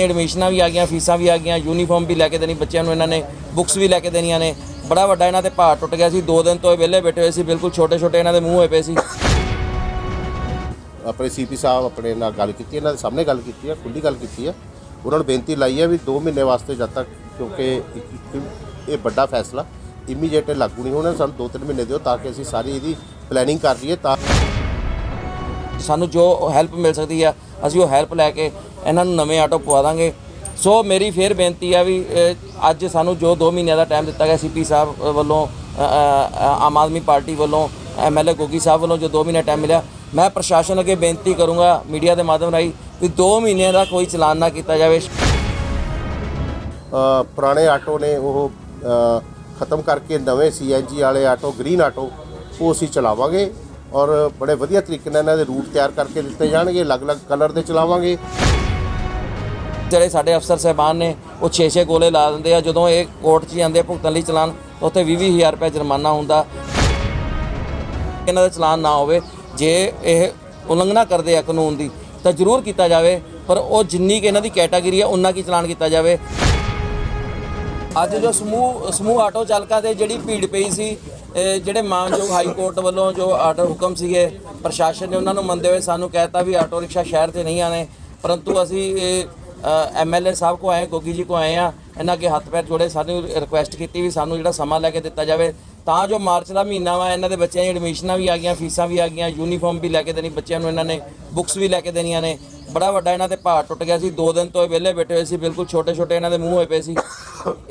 ਐਡਮਿਸ਼ਨਾਂ ਵੀ ਆ ਗਈਆਂ ਫੀਸਾਂ ਵੀ ਆ ਗਈਆਂ ਯੂਨੀਫਾਰਮ ਵੀ ਲੈ ਕੇ ਦੇਣੀ ਬੱਚਿਆਂ ਨੂੰ ਇਹਨਾਂ ਨੇ ਬੁੱਕਸ ਵੀ ਲੈ ਕੇ ਦੇਣੀਆਂ ਨੇ। ਬੜਾ ਵੱਡਾ ਇਹਨਾਂ ਤੇ ਭਾਰ ਟੁੱਟ ਗਿਆ ਸੀ ਦੋ ਦਿਨ ਤੋਂ ਇਹ ਵਿਹਲੇ ਬੈਠੇ ਹੋਏ ਸੀ ਬਿਲਕੁਲ ਛੋਟੇ ਛੋਟੇ ਇਹਨਾਂ ਦੇ ਮੂੰਹ ਹੋਏ ਪਏ ਸੀ। ਆਪਣੇ ਸੀਪੀ ਸਾਹਿਬ ਆਪਣੇ ਨਾਲ ਗੱਲ ਕੀਤੀ ਇਹਨਾਂ ਦੇ ਸਾਹਮਣੇ ਗੱਲ ਕੀਤੀ ਹੈ ਖੁੱਲੀ ਗੱਲ ਕੀਤੀ ਹੈ ਉਹਨਾਂ ਨੂੰ ਬੇਨਤੀ ਲਾਈ ਹੈ ਵੀ 2 ਮਹੀਨੇ ਵਾਸਤੇ ਜਦ ਤੱਕ ਕਿਉਂਕਿ ਇਹ ਵੱਡਾ ਫੈਸਲਾ ਇਮੀਡੀਏਟ ਲਾਗੂ ਨਹੀਂ ਹੋਣਾ ਸਾਨੂੰ 2-3 ਮਹੀਨੇ ਦਿਓ ਤਾਂ ਕਿ ਅਸੀਂ ਸਾਰੀ ਇਹਦੀ ਪਲੈਨਿੰਗ ਕਰ ਲਈਏ ਤਾਂ ਸਾਨੂੰ ਜੋ ਹੈਲਪ ਮਿਲ ਸਕਦੀ ਆ ਅਸੀਂ ਉਹ ਹੈਲਪ ਲੈ ਕੇ ਇਹਨਾਂ ਨੂੰ ਨਵੇਂ ਆਟੋ ਪਵਾ ਦਾਂਗੇ। ਸੋ ਮੇਰੀ ਫੇਰ ਬੇਨਤੀ ਆ ਵੀ ਅੱਜ ਸਾਨੂੰ ਜੋ 2 ਮਹੀਨਿਆਂ ਦਾ ਟਾਈਮ ਦਿੱਤਾ ਗਿਆ ਸੀਪੀ ਸਾਹਿਬ ਵੱਲੋਂ ਆਮ ਆਦਮੀ ਪਾਰਟੀ ਵੱਲੋਂ ਐਮਐਲਏ ਗੋਗੀ ਸਾਹਿਬ ਵੱਲੋਂ ਜੋ 2 ਮਹੀਨੇ ਟਾਈਮ ਮਿਲਿਆ, ਮੈਂ ਪ੍ਰਸ਼ਾਸਨ ਅੱਗੇ ਬੇਨਤੀ ਕਰੂੰਗਾ ਮੀਡੀਆ ਦੇ ਮਾਧਿਅਮ ਰਾਹੀਂ ਵੀ 2 ਮਹੀਨਿਆਂ ਦਾ ਕੋਈ ਚਲਾਨ ਨਾ ਕੀਤਾ ਜਾਵੇ। ਪੁਰਾਣੇ ਆਟੋ ਨੇ ਉਹ ਖਤਮ ਕਰਕੇ ਨਵੇਂ ਸੀਐਨਜੀ ਵਾਲੇ ਆਟੋ, ਗ੍ਰੀਨ ਆਟੋ, ਉਹ ਅਸੀਂ ਚਲਾਵਾਂਗੇ ਔਰ ਬੜੇ ਵਧੀਆ ਤਰੀਕੇ ਨਾਲ ਇਹਨਾਂ ਦੇ ਰੂਟ ਤਿਆਰ ਕਰਕੇ ਦਿੱਤੇ ਜਾਣਗੇ, ਅਲੱਗ-ਅਲੱਗ ਕਲਰ ਦੇ ਚਲਾਵਾਂਗੇ। ਜਿਹੜੇ ਸਾਡੇ ਅਫਸਰ ਸਹਿਬਾਨ ਨੇ, ਉਹ 6-6 ਗੋਲੇ ਲਾ ਦਿੰਦੇ ਆ। ਜਦੋਂ ਇਹ ਕੋਰਟ 'ਚ ਜਾਂਦੇ ਆ, ਭੁਗਤਣ ਲਈ ਚਲਾਨ, ਤਾਂ ਉੱਥੇ 20-20000 ਰੁਪਏ ਜੁਰਮਾਨਾ ਹੁੰਦਾ। ਇਹਨਾਂ ਦਾ ਚਲਾਨ ਨਾ ਹੋਵੇ, ਜੇ ਇਹ ਉਲੰਘਣਾ ਕਰਦੇ ਆ ਕਾਨੂੰਨ ਦੀ, ਤਾਂ ਜ਼ਰੂਰ ਕੀਤਾ ਜਾਵੇ। ਪਰ ਉਹ ਜਿੰਨੀ ਕਿ ਇਹਨਾਂ ਦੀ ਕੈਟਾਗਰੀ ਆ ਉਨਾ ਕੀ ਚਲਾਨ ਕੀਤਾ ਜਾਵੇ। ਅੱਜ ਜੋ ਸਮੂਹ ਸਮੂਹ ਆਟੋ ਚਾਲਕਾਂ ਤੇ ਜਿਹੜੀ ਭੀੜ ਪਈ ਸੀ ਜਿਹੜੇ ਮਾਨਯੋਗ ਹਾਈ ਕੋਰਟ ਵੱਲੋਂ ਜੋ ਆਰਡਰ ਹੁਕਮ ਸੀਗੇ, ਪ੍ਰਸ਼ਾਸਨ ਨੇ ਉਹਨਾਂ ਨੂੰ ਮੰਨਦੇ ਹੋਏ ਸਾਨੂੰ ਕਹਿਤਾ ਵੀ ਆਟੋ ਰਿਕਸ਼ਾ ਸ਼ਹਿਰ ਤੇ ਨਹੀਂ ਆਣੇ ਪਰੰਤੂ ਅਸੀਂ ਐਮਐਲਏ ਸਾਹਿਬ ਕੋ ਆਏ, ਗੋਗੀ ਜੀ ਕੋ ਆਏ ਆ, ਇਹਨਾਂ ਅੱਗੇ ਹੱਥ ਪੈਰ ਜੋੜੇ ਸਾਨੂੰ ਰਿਕੁਐਸਟ ਕੀਤੀ ਵੀ ਸਾਨੂੰ ਜਿਹੜਾ ਸਮਾਂ ਲੈ ਕੇ ਦਿੱਤਾ ਜਾਵੇ। ਤਾਂ ਜੋ ਮਾਰਚ ਦਾ ਮਹੀਨਾ ਵਾ, ਇਹਨਾਂ ਦੇ ਬੱਚਿਆਂ ਦੀ ਐਡਮਿਸ਼ਨਾਂ ਵੀ ਆ ਗਈਆਂ, ਫੀਸਾਂ ਵੀ ਆ ਗਈਆਂ ਯੂਨੀਫਾਰਮ ਵੀ ਲੈ ਕੇ ਦੇਣੀ ਬੱਚਿਆਂ ਨੂੰ ਇਹਨਾਂ ਨੇ ਬੁੱਕਸ ਵੀ ਲੈ ਕੇ ਦੇਣੀਆਂ ਨੇ। ਬੜਾ ਵੱਡਾ ਇਹਨਾਂ ਤੇ ਭਾਰ ਟੁੱਟ ਗਿਆ ਸੀ, ਦੋ ਦਿਨ ਤੋਂ ਇਹ ਵਿਹਲੇ ਬੈਠੇ ਹੋਏ ਸੀ, ਬਿਲਕੁਲ ਛੋਟੇ ਛੋਟੇ ਇਹਨਾਂ ਦੇ ਮੂੰਹ ਹੋਏ ਪਏ ਸੀ।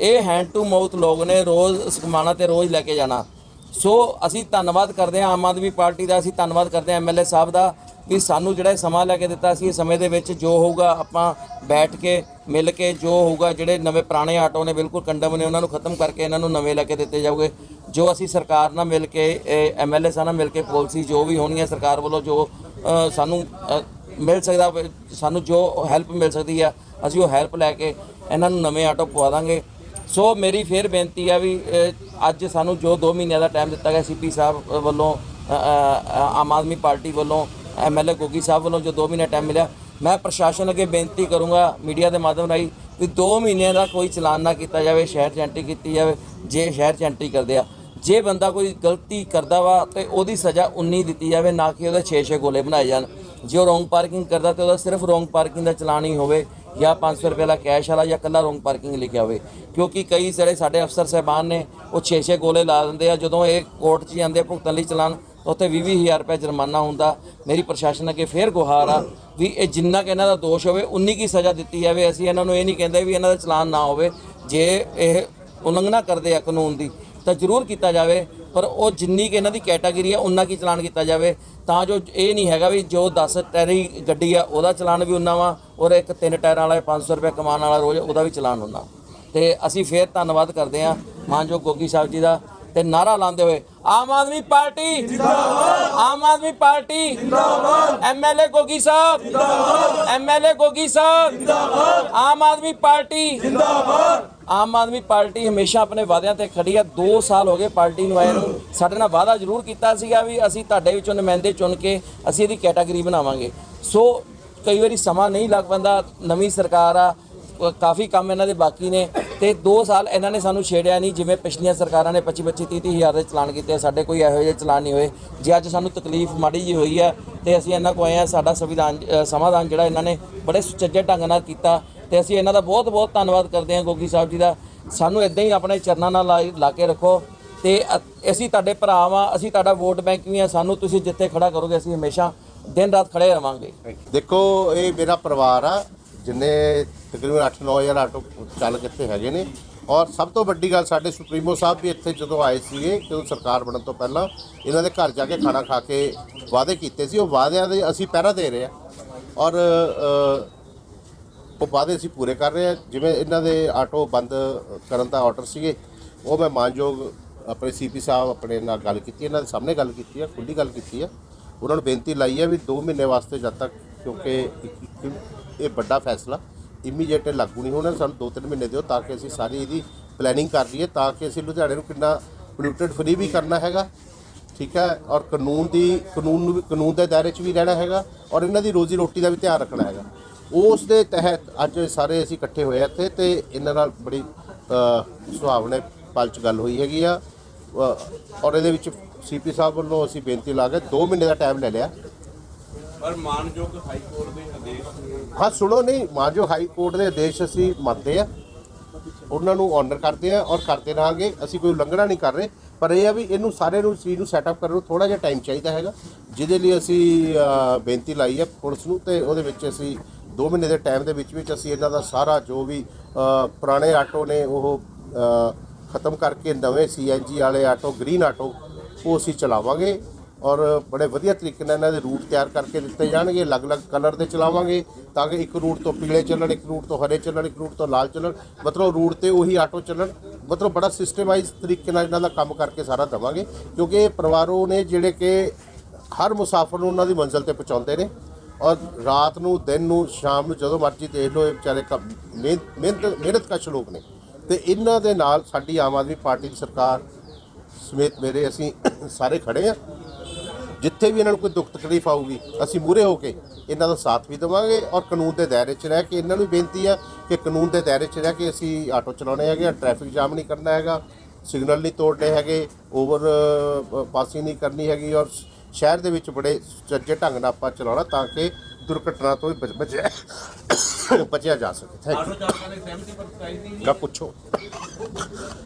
ਇਹ ਹੈਂਡ ਟੂ ਮਾਊਥ ਲੋਕ ਨੇ ਰੋਜ਼ ਸਕਮਾਨਾ ਤੇ ਰੋਜ਼ ਲੈ ਕੇ ਜਾਣਾ। ਸੋ ਅਸੀਂ ਧੰਨਵਾਦ ਕਰਦੇ ਹਾਂ ਆਮ ਆਦਮੀ ਪਾਰਟੀ ਦਾ, ਅਸੀਂ ਧੰਨਵਾਦ ਕਰਦੇ ਹਾਂ ਐਮਐਲਏ ਸਾਹਿਬ ਦਾ। ਵੀ ਸਾਨੂੰ ਜਿਹੜਾ ਇਹ ਸਮਾਂ ਲੈ ਕੇ ਦਿੱਤਾ ਸੀ, ਇਹ ਸਮੇਂ ਦੇ ਵਿੱਚ ਜੋ ਹੋਊਗਾ ਆਪਾਂ ਬੈਠ ਕੇ, ਮਿਲ ਕੇ ਜੋ ਹੋਊਗਾ, ਜਿਹੜੇ ਨਵੇਂ ਪੁਰਾਣੇ ਆਟੋ ਨੇ, ਬਿਲਕੁਲ ਕੰਡਮ ਨੇ, ਉਹਨਾਂ ਨੂੰ ਖਤਮ ਕਰਕੇ ਇਹਨਾਂ ਨੂੰ ਨਵੇਂ ਲੈ ਕੇ ਦਿੱਤੇ ਜਾਊਗੇ। ਜੋ ਅਸੀਂ ਸਰਕਾਰ ਨਾਲ ਮਿਲ ਕੇ ਐਮਐਲਏ ਸਾਹਿਬ ਨਾਲ ਮਿਲ ਕੇ ਪਾਲਿਸੀ ਜੋ ਵੀ ਹੋਣੀ ਹੈ, ਸਰਕਾਰ ਵੱਲੋਂ ਜੋ ਸਾਨੂੰ ਮਿਲ ਸਕਦਾ, ਸਾਨੂੰ ਜੋ ਹੈਲਪ ਮਿਲ ਸਕਦੀ ਆ ਅਸੀਂ ਉਹ ਹੈਲਪ ਲੈ ਕੇ ਇਹਨਾਂ ਨੂੰ ਨਵੇਂ ਆਟੋ ਪਵਾ ਦਾਂਗੇ। ਸੋ ਮੇਰੀ ਫੇਰ ਬੇਨਤੀ ਆ ਵੀ ਅੱਜ ਸਾਨੂੰ ਜੋ 2 ਮਹੀਨਿਆਂ ਦਾ ਟਾਈਮ ਦਿੱਤਾ ਗਿਆ ਸੀਪੀ ਸਾਹਿਬ ਵੱਲੋਂ ਆਮ ਆਦਮੀ ਪਾਰਟੀ ਵੱਲੋਂ ਐਮਐਲਏ ਗੋਗੀ ਸਾਹਿਬ ਵੱਲੋਂ ਜੋ 2 ਮਹੀਨੇ ਟਾਈਮ ਮਿਲਿਆ, ਮੈਂ ਪ੍ਰਸ਼ਾਸਨ ਅੱਗੇ ਬੇਨਤੀ ਕਰੂੰਗਾ ਮੀਡੀਆ ਦੇ ਮਾਧਿਅਮ ਰਾਹੀਂ ਵੀ 2 ਮਹੀਨਿਆਂ ਦਾ ਕੋਈ ਚਲਾਨ ਨਾ ਕੀਤਾ ਜਾਵੇ, ਸ਼ਹਿਰ 'ਚ ਐਂਟਰੀ ਕੀਤੀ ਜਾਵੇ, ਜੇ ਸ਼ਹਿਰ 'ਚ ਐਂਟਰੀ ਕਰਦੇ ਆ। ਜੇ ਬੰਦਾ ਕੋਈ ਗਲਤੀ ਕਰਦਾ ਵਾ ਤੇ ਉਹਦੀ ਸਜ਼ਾ 19 ਦਿੱਤੀ ਜਾਵੇ, ਨਾ ਕਿ ਉਹਦੇ 6-6 ਗੋਲੇ ਬਣਾਏ ਜਾਣ। ਜੇ ਉਹ ਰੋਂਗ ਪਾਰਕਿੰਗ ਕਰਦਾ ਤੇ ਉਹਦਾ ਸਿਰਫ ਰੋਂਗ ਪਾਰਕਿੰਗ ਦਾ ਚਲਾਨ ਹੀ ਹੋਵੇ ਜਾਂ 500 ਰੁਪਏ ਦਾ ਕੈਸ਼ ਵਾਲਾ ਜਾਂ ਕੱਲਾ ਰੋਂਗ ਪਾਰਕਿੰਗ ਲਿਖਿਆ ਹੋਵੇ। ਕਿਉਂਕਿ ਕਈ ਜਿਹੜੇ ਸਾਡੇ ਅਫਸਰ ਸਹਿਬਾਨ ਨੇ, ਉਹ 6-6 ਗੋਲੇ ਲਾ ਦਿੰਦੇ ਆ, ਜਦੋਂ ਇਹ ਕੋਰਟ 'ਚ ਜਾਂਦੇ ਆ ਭੁਗਤਣ ਲਈ ਚਲਾਨ ਤਾਂ ਉੱਥੇ 20-20000 ਰੁਪਏ ਜੁਰਮਾਨਾ ਹੁੰਦਾ। ਮੇਰੀ ਪ੍ਰਸ਼ਾਸਨ ਅੱਗੇ ਫੇਰ ਗੁਹਾਰ ਆ ਵੀ ਇਹ ਜਿੰਨਾ ਕਿ ਇਹਨਾਂ ਦਾ ਦੋਸ਼ ਹੋਵੇ, ਉਨੀ ਕੀ ਸਜ਼ਾ ਦਿੱਤੀ ਜਾਵੇ। ਅਸੀਂ ਇਹਨਾਂ ਨੂੰ ਇਹ ਨਹੀਂ ਕਹਿੰਦੇ ਵੀ ਇਹਨਾਂ ਦਾ ਚਲਾਨ ਨਾ ਹੋਵੇ। ਜੇ ਇਹ ਉਲੰਘਣਾ ਕਰਦੇ ਆ ਕਾਨੂੰਨ ਦੀ, ਤਾਂ ਜ਼ਰੂਰ ਕੀਤਾ ਜਾਵੇ। ਪਰ ਉਹ ਜਿੰਨੀ ਕਿ ਇਹਨਾਂ ਦੀ ਕੈਟਾਗਰੀ ਆ, ਉਨਾ ਕੀ ਚਲਾਨ ਕੀਤਾ ਜਾਵੇ। ਤਾਂ ਜੋ ਇਹ ਨਹੀਂ ਹੈਗਾ ਵੀ ਜੋ 10 ਟਾਇਰੀ ਗੱਡੀ ਆ, ਉਹਦਾ ਚਲਾਨ ਵੀ ਉਨਾ ਵਾ, ਔਰ ਇੱਕ ਤਿੰਨ ਟਾਇਰਾਂ ਵਾਲਾ 500 ਰੁਪਏ ਕਮਾਉਣ ਵਾਲਾ ਰੋਜ਼ ਉਹਦਾ ਵੀ ਚਲਾਨ ਹੁੰਦਾ। ਤੇ ਅਸੀਂ ਫੇਰ ਧੰਨਵਾਦ ਕਰਦੇ ਹਾਂ ਮਾਨਯੋਗ ਗੋਗੀ ਸਾਹਿਬ ਜੀ ਦਾ। ਤੇ ਨਾਰਾ ਲਾਉਂਦੇ ਹੋਏ। ਆਮ ਆਦਮੀ ਪਾਰਟੀ ਜਿੰਦਾਬਾਦ ਆਮ ਆਦਮੀ ਪਾਰਟੀ ਜਿੰਦਾਬਾਦ ਐਮਐਲਏ ਗੋਗੀ ਸਾਹਿਬ ਜਿੰਦਾਬਾਦ ਐਮਐਲਏ ਗੋਗੀ ਸਾਹਿਬ ਜਿੰਦਾਬਾਦ ਆਮ ਆਦਮੀ ਪਾਰਟੀ ਜਿੰਦਾਬਾਦ ਆਮ ਆਦਮੀ ਪਾਰਟੀ ਹਮੇਸ਼ਾ ਆਪਣੇ ਵਾਅਦਿਆਂ ਤੇ ਖੜੀ ਆ। 2 ਸਾਲ ਹੋ ਗਏ ਪਾਰਟੀ ਨੂੰ ਆਏ ਨੂੰ। ਸਾਡੇ ਨਾਲ ਵਾਅਦਾ ਜ਼ਰੂਰ ਕੀਤਾ ਸੀਗਾ ਵੀ ਅਸੀਂ ਤੁਹਾਡੇ ਵਿੱਚੋਂ ਨੁਮਾਇੰਦੇ ਚੁਣ ਕੇ ਅਸੀਂ ਇਹਦੀ ਕੈਟਾਗਰੀ ਬਣਾਵਾਂਗੇ। ਸੋ ਕਈ ਵਾਰੀ ਸਮਾਂ ਨਹੀਂ ਲੱਗ ਪੈਂਦਾ। ਨਵੀਂ ਸਰਕਾਰ ਆ, ਕਾਫੀ ਕੰਮ ਇਹਨਾਂ ਦੇ ਬਾਕੀ ਨੇ। ਤੇ 2 ਸਾਲ ਇਹਨਾਂ ਨੇ ਸਾਨੂੰ ਛੇੜਿਆ ਨਹੀਂ, ਜਿਵੇਂ ਪਿਛਲੀਆਂ ਸਰਕਾਰਾਂ ਨੇ 25 25 30 ਹਜ਼ਾਰ ਦੇ ਚਲਾਨ ਕੀਤੇ ਸਾਡੇ ਕੋਈ ਇਹੋ ਜਿਹੇ ਚਲਾਨ ਨਹੀਂ ਹੋਏ। ਜੇ ਅੱਜ ਸਾਨੂੰ ਤਕਲੀਫ ਮਾੜੀ ਜੀ ਹੋਈ ਹੈ ਤੇ ਅਸੀਂ ਇਹਨਾਂ ਕੋ ਆਏ ਆ, ਸਾਡਾ ਸੰਵਿਧਾਨ ਸਮਾਧਾਨ ਜਿਹੜਾ ਇਹਨਾਂ ਨੇ ਬੜੇ ਸੁਚੱਜੇ ਢੰਗ ਨਾਲ ਕੀਤਾ, ਤੇ ਅਸੀਂ ਇਹਨਾਂ ਦਾ ਬਹੁਤ ਬਹੁਤ ਧੰਨਵਾਦ ਕਰਦੇ ਹਾਂ ਗੋਗੀ ਸਾਹਿਬ ਜੀ ਦਾ। ਸਾਨੂੰ ਇਦਾਂ ਹੀ ਆਪਣੇ ਚਰਨਾਂ ਨਾਲ ਲਾ- ਲਾ ਕੇ ਰੱਖੋ, ਤੇ ਅਸੀਂ ਤੁਹਾਡੇ ਭਰਾ ਵਾਂ, ਅਸੀਂ ਤੁਹਾਡਾ ਵੋਟ ਬੈਂਕ ਵੀ ਆ, ਸਾਨੂੰ ਤੁਸੀਂ ਜਿੱਥੇ ਖੜਾ ਕਰੋਗੇ, ਅਸੀਂ ਹਮੇਸ਼ਾ ਦਿਨ ਰਾਤ ਖੜੇ ਰਵਾਂਗੇ। ਦੇਖੋ, ਇਹ ਮੇਰਾ ਪਰਿਵਾਰ ਆ ਜਿੰਨੇ ਤਕਰੀਬਨ 8-9000 ਆਟੋ ਚਾਲਕ ਇੱਥੇ ਹੈਗੇ ਨੇ। ਔਰ ਸਭ ਤੋਂ ਵੱਡੀ ਗੱਲ ਸਾਡੇ ਸੁਪਰੀਮੋ ਸਾਹਿਬ ਵੀ ਇੱਥੇ ਜਦੋਂ ਆਏ ਸੀਗੇ ਜਦੋਂ ਸਰਕਾਰ ਬਣਨ ਤੋਂ ਪਹਿਲਾਂ ਇਹਨਾਂ ਦੇ ਘਰ ਜਾ ਕੇ ਖਾਣਾ ਖਾ ਕੇ ਵਾਅਦੇ ਕੀਤੇ ਸੀ। ਉਹ ਵਾਅਦਿਆਂ ਦੇ ਅਸੀਂ ਪਹਿਰਾ ਦੇ ਰਹੇ ਆ ਔਰ ਉਹ ਵਾਅਦੇ ਅਸੀਂ ਪੂਰੇ ਕਰ ਰਹੇ ਆ ਜਿਵੇਂ ਇਹਨਾਂ ਦੇ ਆਟੋ ਬੰਦ ਕਰਨ ਦਾ ਆਰਡਰ ਸੀਗੇ, ਉਹ ਮੈਂ ਮਾਨਯੋਗ ਆਪਣੇ ਸੀਪੀ ਸਾਹਿਬ ਆਪਣੇ ਨਾਲ ਗੱਲ ਕੀਤੀ, ਇਹਨਾਂ ਦੇ ਸਾਹਮਣੇ ਗੱਲ ਕੀਤੀ ਆ ਖੁੱਲੀ ਗੱਲ ਕੀਤੀ ਆ ਉਹਨਾਂ ਨੂੰ ਬੇਨਤੀ ਲਾਈ ਹੈ ਵੀ 2 ਮਹੀਨੇ ਵਾਸਤੇ ਜਦ ਤੱਕ ਕਿਉਂਕਿ ਕਿ ਇਹ ਵੱਡਾ ਫੈਸਲਾ। ਇਮੀਡੀਏਟ ਲਾਗੂ ਨਹੀਂ ਹੋਣਾ, ਸਾਨੂੰ 2-3 ਮਹੀਨੇ ਦਿਓ ਤਾਂ ਕਿ ਅਸੀਂ ਸਾਰੀ ਇਹਦੀ ਪਲੈਨਿੰਗ ਕਰ ਲਈਏ, ਤਾਂ ਕਿ ਅਸੀਂ ਲੁਧਿਆਣੇ ਨੂੰ ਕਿੰਨਾ ਪੋਲਿਊਟਡ ਫਰੀ ਵੀ ਕਰਨਾ ਹੈਗਾ, ਠੀਕ ਹੈ? ਔਰ ਕਾਨੂੰਨ ਦੀ ਕਾਨੂੰਨ ਨੂੰ ਵੀ ਕਾਨੂੰਨ ਦੇ ਦਾਇਰੇ 'ਚ ਵੀ ਰਹਿਣਾ ਹੈਗਾ, ਔਰ ਇਹਨਾਂ ਦੀ ਰੋਜ਼ੀ ਰੋਟੀ ਦਾ ਵੀ ਧਿਆਨ ਰੱਖਣਾ ਹੈਗਾ। ਉਸ ਦੇ ਤਹਿਤ ਅੱਜ ਸਾਰੇ ਅਸੀਂ ਇਕੱਠੇ ਹੋਏ ਹਾਂ ਇੱਥੇ ਤੇ ਇਹਨਾਂ ਨਾਲ ਬੜੀ ਸੁਹਾਵਣੇ ਪਲ ਚ ਗੱਲ ਹੋਈ ਹੈਗੀ ਆ। ਔਰ ਇਹਦੇ ਵਿੱਚ ਸੀਪੀ ਸਾਹਿਬ ਵੱਲੋਂ ਅਸੀਂ ਬੇਨਤੀ ਲਾ ਕੇ 2 ਮਹੀਨੇ ਦਾ ਟਾਈਮ ਲੈ ਲਿਆ। ਪਰ ਮਾਨਯੋਗ ਹਾਈ ਕੋਰਟ ਦੇ ਆਦੇਸ਼ ਹਾਂ, ਸੁਣੋ ਨਹੀਂ, ਮਾਨਯੋਗ ਹਾਈ ਕੋਰਟ ਦੇ ਆਦੇਸ਼ ਅਸੀਂ ਮੰਨਦੇ ਆ ਉਹਨਾਂ ਨੂੰ ਆਨਰ ਕਰਦੇ ਆ ਔਰ ਕਰਦੇ ਰਹਾਂਗੇ। ਅਸੀਂ ਕੋਈ ਉਲੰਘਣਾ ਨਹੀਂ ਕਰ ਰਹੇ। ਪਰ ਇਹ ਆ ਵੀ ਇਹਨੂੰ ਸਾਰੇ ਨੂੰ ਚੀਜ਼ ਨੂੰ ਸੈਟਅਪ ਕਰਨ ਨੂੰ ਥੋੜਾ ਜਿਹਾ ਟਾਈਮ ਚਾਹੀਦਾ ਹੈਗਾ। ਜਿਹਦੇ ਲਈ ਅਸੀਂ ਬੇਨਤੀ ਲਾਈ ਹੈ ਪੁਲਿਸ ਨੂੰ ਤੇ ਉਹਦੇ ਵਿੱਚ ਅਸੀਂ 2 ਮਹੀਨੇ ਦੇ ਟਾਈਮ ਦੇ ਵਿੱਚ ਵਿੱਚ ਅਸੀਂ ਇਹਨਾਂ ਦਾ ਸਾਰਾ ਜੋ ਵੀ ਪੁਰਾਣੇ ਆਟੋ ਨੇ ਉਹ ਖਤਮ ਕਰਕੇ ਨਵੇਂ ਸੀਐਨਜੀ ਵਾਲੇ ਆਟੋ ਗ੍ਰੀਨ ਆਟੋ, ਉਹ ਅਸੀਂ ਚਲਾਵਾਂਗੇ। ਔਰ ਬੜੇ ਵਧੀਆ ਤਰੀਕੇ ਨਾਲ ਇਹਨਾਂ ਦੇ ਰੂਟ ਤਿਆਰ ਕਰਕੇ ਦਿੱਤੇ ਜਾਣਗੇ, ਅਲੱਗ-ਅਲੱਗ ਕਲਰ ਦੇ ਚਲਾਵਾਂਗੇ ਤਾਂ ਕਿ ਇੱਕ ਰੂਟ ਤੋਂ ਪੀਲੇ ਚੱਲਣ, ਇੱਕ ਰੂਟ ਤੋਂ ਹਰੇ ਚੱਲਣ, ਇੱਕ ਰੂਟ ਤੋਂ ਲਾਲ ਚੱਲਣ। ਮਤਲਬ ਰੂਟ ਤੇ ਉਹੀ ਆਟੋ ਚੱਲਣ। ਮਤਲਬ ਬੜਾ ਸਿਸਟਮਾਈਜ਼ ਤਰੀਕੇ ਨਾਲ ਇਹਨਾਂ ਦਾ ਕੰਮ ਕਰਕੇ ਸਾਰਾ ਦਵਾਂਗੇ, ਕਿਉਂਕਿ ਇਹ ਪਰਿਵਾਰੋਂ ਨੇ ਜਿਹੜੇ ਕਿ ਹਰ ਮੁਸਾਫਰ ਨੂੰ ਉਹਨਾਂ ਦੀ ਮੰਜ਼ਿਲ ਤੇ ਪਹੁੰਚਾਉਂਦੇ ਨੇ। ਔਰ ਰਾਤ ਨੂੰ, ਦਿਨ ਨੂੰ, ਸ਼ਾਮ ਨੂੰ ਜਦੋਂ ਮਰਜ਼ੀ ਦੇਖ ਲਓ, ਇਹ ਵਿਚਾਰੇ ਮਿਹਨਤ ਮਿਹਨਤ ਮਿਹਨਤ ਕਸ਼ ਲੋਕ ਨੇ। ਤੇ ਇਹਨਾਂ ਦੇ ਨਾਲ ਸਾਡੀ ਆਮ ਆਦਮੀ ਪਾਰਟੀ ਦੀ ਸਰਕਾਰ ਸਮੇਤ ਮੇਰੇ ਅਸੀਂ ਸਾਰੇ ਖੜੇ ਆ। ਜਿੱਥੇ ਵੀ ਇਹਨਾਂ ਨੂੰ ਕੋਈ ਦੁੱਖ ਤਕਲੀਫ ਆਊਗੀ ਅਸੀਂ ਮੂਰੇ ਹੋ ਕੇ ਇਹਨਾਂ ਦਾ ਸਾਥ ਵੀ ਦੇਵਾਂਗੇ ਔਰ ਕਾਨੂੰਨ ਦੇ ਦਾਇਰੇ 'ਚ ਰਹਿ ਕੇ ਇਹਨਾਂ ਨੂੰ ਬੇਨਤੀ ਆ ਕਿ ਕਾਨੂੰਨ ਦੇ ਦਾਇਰੇ 'ਚ ਰਹਿ ਕੇ ਅਸੀਂ ਆਟੋ ਚਲਾਉਣੇ ਹੈਗੇ ਟ੍ਰੈਫਿਕ ਜਾਮ ਨਹੀਂ ਕਰਨਾ ਹੈਗਾ ਸਿਗਨਲ ਨਹੀਂ ਤੋੜਨੇ ਹੈਗੇ ਓਵਰ ਪਾਸਿੰਗ ਨਹੀਂ ਕਰਨੀ ਹੈਗੀ ਔਰ ਸ਼ਹਿਰ ਦੇ ਵਿੱਚ ਬੜੇ ਸੱਜੇ ਢੰਗ ਨਾਲ ਆਪਾਂ ਚਲਾਉਣਾ ਤਾਂ ਕਿ ਦੁਰਘਟਨਾ ਤੋਂ ਬਚ- ਬਚਿਆ ਬਚਿਆ ਜਾ ਸਕੇ। ਥੈਂਕ ਆਟੋ ਚਾਲਕਾਂ ਨੇ ਸਹਿਮਤੀ ਪ੍ਰਗਟਾਈ ਸੀ ਯੂ ਪੁੱਛੋ।